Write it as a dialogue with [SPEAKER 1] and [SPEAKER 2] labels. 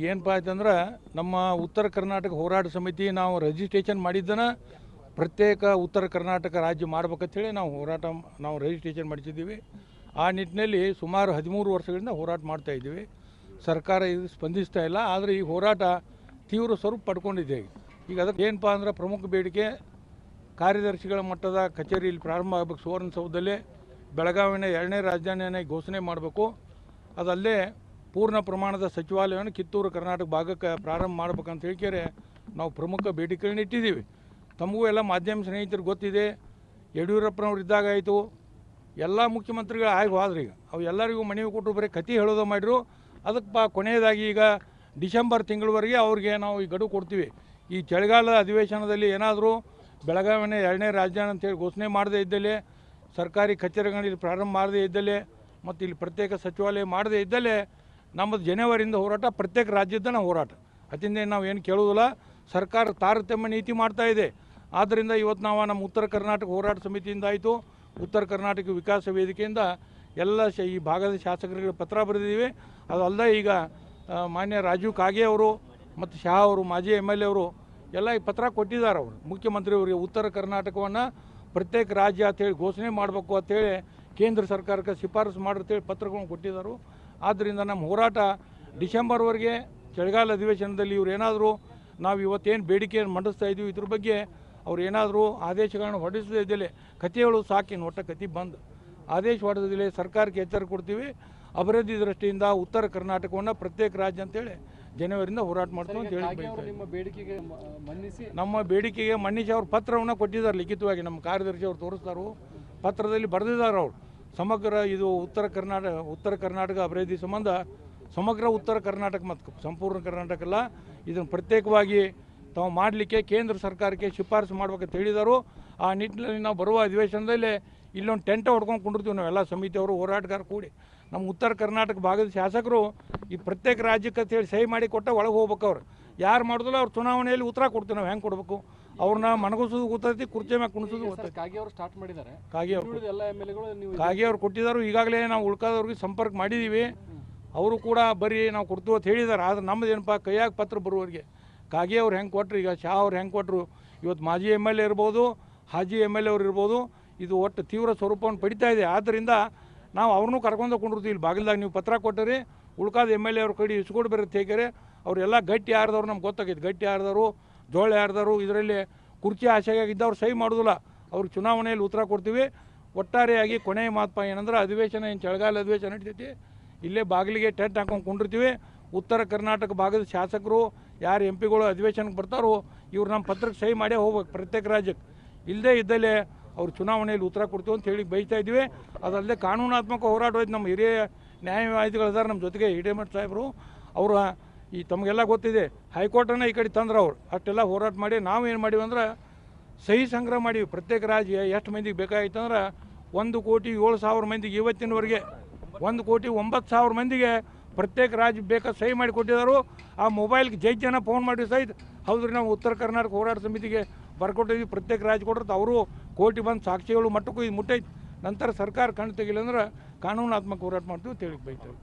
[SPEAKER 1] ಏನಪ್ಪ ಆಯ್ತಂದ್ರೆ, ನಮ್ಮ ಉತ್ತರ ಕರ್ನಾಟಕ ಹೋರಾಟ ಸಮಿತಿ ನಾವು ರಿಜಿಸ್ಟ್ರೇಷನ್ ಮಾಡಿದ್ದನ ಪ್ರತ್ಯೇಕ ಉತ್ತರ ಕರ್ನಾಟಕ ರಾಜ್ಯ ಮಾಡ್ಬೇಕಂತೇಳಿ ನಾವು ಹೋರಾಟ ನಾವು ರಿಜಿಸ್ಟ್ರೇಷನ್ ಮಾಡಿಸಿದ್ದೀವಿ. ಆ ನಿಟ್ಟಿನಲ್ಲಿ ಸುಮಾರು ಹದಿಮೂರು ವರ್ಷಗಳಿಂದ ಹೋರಾಟ ಮಾಡ್ತಾ ಇದ್ದೀವಿ. ಸರ್ಕಾರ ಇದು ಸ್ಪಂದಿಸ್ತಾ ಇಲ್ಲ, ಆದರೆ ಈ ಹೋರಾಟ ತೀವ್ರ ಸ್ವರೂಪ ಪಡ್ಕೊಂಡಿದೆ. ಈಗ. ಅದಕ್ಕೆ ಏನಪ್ಪ ಅಂದ್ರೆ ಪ್ರಮುಖ ಬೇಡಿಕೆ, ಕಾರ್ಯದರ್ಶಿಗಳ ಮಟ್ಟದ ಕಚೇರಿಯಲ್ಲಿ ಪ್ರಾರಂಭ ಆಗಬೇಕು ಸುವರ್ಣಸೌಧದಲ್ಲೇ ಬೆಳಗಾವಿನ ಎರಡನೇ ರಾಜಧಾನಿಯನ್ನ ಘೋಷಣೆ ಮಾಡಬೇಕು. ಅದಲ್ಲದೆ ಪೂರ್ಣ ಪ್ರಮಾಣದ ಸಚಿವಾಲಯವನ್ನು ಕಿತ್ತೂರು, ಕರ್ನಾಟಕ ಭಾಗಕ್ಕೆ ಪ್ರಾರಂಭ ಮಾಡ್ಬೇಕಂತ ಹೇಳಿಕೆರೆ ನಾವು ಪ್ರಮುಖ ಬೇಡಿಕೆಗಳನ್ನ ಇಟ್ಟಿದ್ದೀವಿ. ತಮಗೂ ಎಲ್ಲ ಮಾಧ್ಯಮ ಸ್ನೇಹಿತರು ಗೊತ್ತಿದೆ, ಯಡಿಯೂರಪ್ಪನವ್ರು ಇದ್ದಾಗ ಆಯಿತು, ಎಲ್ಲ ಮುಖ್ಯಮಂತ್ರಿಗಳು ಆಗಿ ಹೋದ್ರೀಗ ಈಗ ಅವು ಎಲ್ಲರಿಗೂ ಮನವಿ ಕೊಟ್ಟರು ಬರೀ ಕಥೆ ಹೇಳೋದು ಮಾಡಿರು ಅದಕ್ಕೆ ಪಾ ಕೊನೆಯದಾಗಿ ಈಗ ಡಿಸೆಂಬರ್ ತಿಂಗಳವರೆಗೆ ಅವ್ರಿಗೆ ನಾವು ಈ ಗಡುವು ಕೊಡ್ತೀವಿ. ಈ ಚಳಿಗಾಲದ ಅಧಿವೇಶನದಲ್ಲಿ ಏನಾದರೂ ಬೆಳಗಾವಿನ ಎರಡನೇ ರಾಜ್ಯ ಅಂತೇಳಿ ಘೋಷಣೆ ಮಾಡದೇ ಇದ್ದಲ್ಲಿ, ಸರ್ಕಾರಿ ಕಚೇರಿಗಳಲ್ಲಿ ಪ್ರಾರಂಭ ಮಾಡದೇ ಇದ್ದಲ್ಲಿ ಮತ್ತು ಇಲ್ಲಿ ಪ್ರತ್ಯೇಕ ಸಚಿವಾಲಯ ಮಾಡದೇ ಇದ್ದಲ್ಲಿ ನಮ್ಮದು ಜನವರಿಯಿಂದ ಹೋರಾಟ, ಪ್ರತ್ಯೇಕ ರಾಜ್ಯದ ಹೋರಾಟ. ಅದರಿಂದ ನಾವು ಏನು ಕೇಳುವುದಿಲ್ಲ ಸರ್ಕಾರ ತಾರತಮ್ಯ ನೀತಿ ಮಾಡ್ತಾ ಇದೆ. ಆದ್ದರಿಂದ ಇವತ್ತು ನಾವು ನಮ್ಮ ಉತ್ತರ ಕರ್ನಾಟಕ ಹೋರಾಟ ಸಮಿತಿಯಿಂದ ಆಯಿತು. ಉತ್ತರ ಕರ್ನಾಟಕ ವಿಕಾಸ ವೇದಿಕೆಯಿಂದ ಎಲ್ಲ ಈ ಭಾಗದ ಶಾಸಕರಿಗೆ ಪತ್ರ ಬರೆದಿದ್ದೀವಿ. ಅದಲ್ಲದೆ ಈಗ ಮಾನ್ಯ ರಾಜೀವ್ ಕಾಗೆ ಅವರು ಮತ್ತು ಶಾ ಅವರು, ಮಾಜಿ ಎಂ ಎಲ್ ಎ ಅವರು ಎಲ್ಲ ಈ ಪತ್ರ ಕೊಟ್ಟಿದ್ದಾರೆ ಅವರು. ಮುಖ್ಯಮಂತ್ರಿಯವರಿಗೆ ಉತ್ತರ ಕರ್ನಾಟಕವನ್ನು ಪ್ರತ್ಯೇಕ ರಾಜ್ಯ ಅಂತೇಳಿ ಘೋಷಣೆ ಮಾಡಬೇಕು ಅಂತೇಳಿ ಕೇಂದ್ರ ಸರ್ಕಾರಕ್ಕೆ ಶಿಫಾರಸು ಮಾಡಿರ್ತೇಳಿ ಪತ್ರಗಳನ್ನು ಕೊಟ್ಟಿದ್ದಾರೆ. ಆದ್ದರಿಂದ ನಮ್ಮ ಹೋರಾಟ ಡಿಸೆಂಬರ್ವರೆಗೆ ಚಳಿಗಾಲ ಅಧಿವೇಶನದಲ್ಲಿ ಇವರೇನಾದರೂ ಏನಾದರೂ ನಾವು ಇವತ್ತೇನು ಬೇಡಿಕೆಯನ್ನು ಮಂಡಿಸ್ತಾ ಇದ್ದೀವಿ ಇದ್ರ ಬಗ್ಗೆ ಅವ್ರು ಏನಾದರೂ ಆದೇಶಗಳನ್ನು ಹೊರಡಿಸದೇ ಇದ್ದಲ್ಲಿ ಕಥೆಗಳು ಸಾಕಿನ ಒಟ್ಟ ಕತೆ ಬಂದು. ಆದೇಶ ಹೊಡೆದಿಲ್ಲ ಸರ್ಕಾರಕ್ಕೆ ಎಚ್ಚರ ಕೊಡ್ತೀವಿ. ಅಭಿವೃದ್ಧಿ ದೃಷ್ಟಿಯಿಂದ ಉತ್ತರ ಕರ್ನಾಟಕವನ್ನು ಪ್ರತ್ಯೇಕ ರಾಜ್ಯ ಅಂತೇಳಿ ಜನವರಿಂದ ಹೋರಾಟ ಮಾಡ್ತೀವಿ ಅಂತ ಹೇಳಿ
[SPEAKER 2] ನಮ್ಮ ಬೇಡಿಕೆಗೆ ಮನ್ನಿಸಿ
[SPEAKER 1] ಅವ್ರ ಪತ್ರವನ್ನು ಕೊಟ್ಟಿದ್ದಾರೆ ಲಿಖಿತವಾಗಿ ನಮ್ಮ ಕಾರ್ಯದರ್ಶಿ ಅವ್ರು ತೋರಿಸ್ತಾರೋ. ಪತ್ರದಲ್ಲಿ ಬರೆದಿದ್ದಾರೆ ಅವರು. ಸಮಗ್ರ ಇದು ಉತ್ತರ ಕರ್ನಾಟಕ ಉತ್ತರ ಕರ್ನಾಟಕ ಅಭಿವೃದ್ಧಿ ಸಂಬಂಧ ಸಮಗ್ರ ಉತ್ತರ ಕರ್ನಾಟಕ ಮತ್ತು ಸಂಪೂರ್ಣ ಕರ್ನಾಟಕ ಅಲ್ಲ. ಇದನ್ನು ಪ್ರತ್ಯೇಕವಾಗಿ ತಾವು ಮಾಡಲಿಕ್ಕೆ ಕೇಂದ್ರ ಸರ್ಕಾರಕ್ಕೆ ಶಿಫಾರಸು ಮಾಡ್ಬೇಕಂತ ಹೇಳಿದರು. ಆ ನಿಟ್ಟಿನಲ್ಲಿ ನಾವು ಬರುವ ಅಧಿವೇಶನದಲ್ಲಿ ಇಲ್ಲೊಂದು ಟೆಂಟ್ ಹೊಡ್ಕೊಂಡು ಕುಂಡಿರ್ತೀವಿ ನಾವೆಲ್ಲ ಸಮಿತಿಯವರು ಹೋರಾಟಗಾರ ಕೂಡಿ. ನಮ್ಮ ಉತ್ತರ ಕರ್ನಾಟಕ ಭಾಗದ ಶಾಸಕರು ಈ ಪ್ರತ್ಯೇಕ ರಾಜ್ಯಕ್ಕೆ ಅಂತೇಳಿ ಸಹಿ ಮಾಡಿ ಕೊಟ್ಟ ಒಳಗೆ ಹೋಗ್ಬೇಕು ಅವ್ರು. ಯಾರು ಮಾಡಿದ್ರು ಅವ್ರು ಚುನಾವಣೆಯಲ್ಲಿ ಉತ್ತರ ಕೊಡ್ತೀವಿ ನಾವು ಹೆಂಗೆ ಕೊಡಬೇಕು? ಅವ್ರನ್ನ ಮನಗಿಸೋದು ಗೊತ್ತೈತಿ ಕುರ್ಚಿ ಮ್ಯಾಗ ಕುಣಿಸೋದು ಗೊತ್ತೈತಿ.
[SPEAKER 2] ಕಾಗೆ ಅವರು ಸ್ಟಾರ್ಟ್ ಮಾಡಿದ್ದಾರೆ.
[SPEAKER 1] ಕಾಗೆ ಅವರು
[SPEAKER 2] ಉಳಿದ ಎಲ್ಲ ಎಂ ಎಲ್ ಎಗಳು ನೀವು
[SPEAKER 1] ಕಾಗೆ ಅವ್ರು ಕೊಟ್ಟಿದ್ದಾರೆ ಈಗಾಗಲೇ ನಾವು ಉಳ್ಕಾದವ್ರಿಗೆ ಸಂಪರ್ಕ ಮಾಡಿದ್ದೀವಿ ಅವರು ಕೂಡ ಬರೀ ನಾವು ಕೊಡ್ತೀವಿ ಅಂತ ಹೇಳಿದ್ದಾರೆ ಆದ್ರೆ ನಮ್ಮದು ಏನಪ್ಪ ಕೈಯಾಗ ಪತ್ರ ಬರುವವರಿಗೆ. ಕಾಗೆ ಅವ್ರು ಹೆಂಗೆ ಕೊಟ್ಟರು ಈಗ ಶಾ ಅವ್ರು ಹೆಂಗೆ ಕೊಟ್ಟರು ಇವತ್ತು ಮಾಜಿ ಎಂ ಎಲ್ ಎ ಇರ್ಬೋದು ಹಾಜಿ ಎಂ ಎಲ್ ಎ ಅವ್ರು ಇರ್ಬೋದು ಇದು ಒಟ್ಟು ತೀವ್ರ ಸ್ವರೂಪವನ್ನು ಪಡಿತಾ ಇದೆ. ಆದ್ದರಿಂದ ನಾವು ಅವ್ರನ್ನೂ ಕರ್ಕೊಂಡು ಕೊಂಡಿರ್ತೀವಿ. ಇಲ್ಲಿ ಬಾಗಿಲ್ದಾಗ ನೀವು ಪತ್ರ ಕೊಟ್ಟರಿ ಉಳ್ಕಾದ ಎಂ ಎಲ್ ಎ ಅವ್ರ ಕಡೆ ಇಸ್ಕೊಂಡು ಬರುತ್ತೆ ಹೇಗೆ ಅವರೆಲ್ಲ ಗಟ್ಟಿ ಯಾರ್ದವ್ರು ನಮ್ಗೆ ಗೊತ್ತಾಗೈತೆ. ಗಟ್ಟಿ ಯಾರ್ದವರು ಜೋಳ ಯಾರ್ದವರು ಇದರಲ್ಲಿ ಕುರ್ಚಿ ಆಸೆಯಾಗಿದ್ದವ್ರು ಸಹಿ ಮಾಡೋದಿಲ್ಲ. ಅವ್ರು ಚುನಾವಣೆಯಲ್ಲಿ ಉತ್ತರ ಕೊಡ್ತೀವಿ. ಒಟ್ಟಾರೆಯಾಗಿ ಕೊನೆಯ ಮಾತಪ್ಪ ಏನಂದ್ರೆ ಅಧಿವೇಶನ ಏನು ಚಳಿಗಾಲ ಅಧಿವೇಶನ ನಡೀತೈತಿ. ಇಲ್ಲೇ ಬಾಗಿಲಿಗೆ ಟೆಂಟ್ ಹಾಕೊಂಡು ಕುಂಡಿರ್ತೀವಿ. ಉತ್ತರ ಕರ್ನಾಟಕ ಭಾಗದ ಶಾಸಕರು, ಯಾರು ಎಂ ಪಿಗಳು ಅಧಿವೇಶನಕ್ಕೆ ಬರ್ತಾರೋ ಇವ್ರು ನಮ್ಮ ಪತ್ರಕ್ಕೆ ಸಹಿ ಮಾಡೇ ಹೋಗ್ಬೇಕು ಪ್ರತ್ಯೇಕ ರಾಜ್ಯಕ್ಕೆ ಇಲ್ಲದೇ ಇದ್ದಲ್ಲೇ ಅವ್ರು ಚುನಾವಣೆಯಲ್ಲಿ ಉತ್ತರ ಕೊಡ್ತೀವಿ ಅಂತ ಹೇಳಿ ಬೈತಾ ಇದ್ದೀವಿ. ಅದಲ್ಲದೆ ಕಾನೂನಾತ್ಮಕ ಹೋರಾಟ ಹೋಯ್ತು ನಮ್ಮ ಹಿರಿಯ ನ್ಯಾಯವಾದಿಗಳಿದ್ದಾರೆ ನಮ್ಮ ಜೊತೆಗೆ ಹಿರೇಮಠ ಸಾಹೇಬರು. ಅವರು ಈ ತಮಗೆಲ್ಲ ಗೊತ್ತಿದೆ, ಹೈಕೋರ್ಟನ್ನು ಈ ಕಡೆ ತಂದ್ರೆ ಅವ್ರು. ಅಷ್ಟೆಲ್ಲ ಹೋರಾಟ ಮಾಡಿ ನಾವು ಏನು ಮಾಡೀವಿ ಅಂದ್ರೆ ಸಹಿ ಸಂಗ್ರಹ ಮಾಡೀವಿ. ಪ್ರತ್ಯೇಕ ರಾಜ್ಯ ಎಷ್ಟು ಮಂದಿಗೆ ಬೇಕಾಗಿತ್ತು ಅಂದ್ರೆ ಒಂದು ಕೋಟಿ ಏಳು ಸಾವಿರ ಮಂದಿಗೆ ಇವತ್ತಿನವರೆಗೆ. ಒಂದು ಕೋಟಿ ಒಂಬತ್ತು ಸಾವಿರ ಮಂದಿಗೆ ಪ್ರತ್ಯೇಕ ರಾಜ್ಯ ಬೇಕಾದ ಸಹಿ ಮಾಡಿ ಕೊಟ್ಟಿದ್ದಾರೆ ಆ ಮೊಬೈಲ್ಗೆ ಜೈ ಜನ ಫೋನ್ ಮಾಡಿ ಸಹಿತ. ಹೌದ್ರಿ, ನಾವು ಉತ್ತರ ಕರ್ನಾಟಕ ಹೋರಾಟ ಸಮಿತಿಗೆ ಬರ್ಕೊಟ್ಟಿದ್ವಿ, ಪ್ರತ್ಯೇಕ ರಾಜ್ಯ ಕೊಟ್ಟಿರ್ತ ಅವರು ಕೋಟಿ ಬಂದು ಸಾಕ್ಷಿಗಳು ಮಟ್ಟಕ್ಕೂ ಇದು ಮುಟ್ಟೈತೆ. ನಂತರ ಸರ್ಕಾರ ಕಣ್ಣು ತೆಗಿಲಿಲ್ಲ ಅಂದ್ರೆ ಕಾನೂನಾತ್ಮಕ ಹೋರಾಟ ಮಾಡ್ತೀವಿ ಬೈತೇವೆ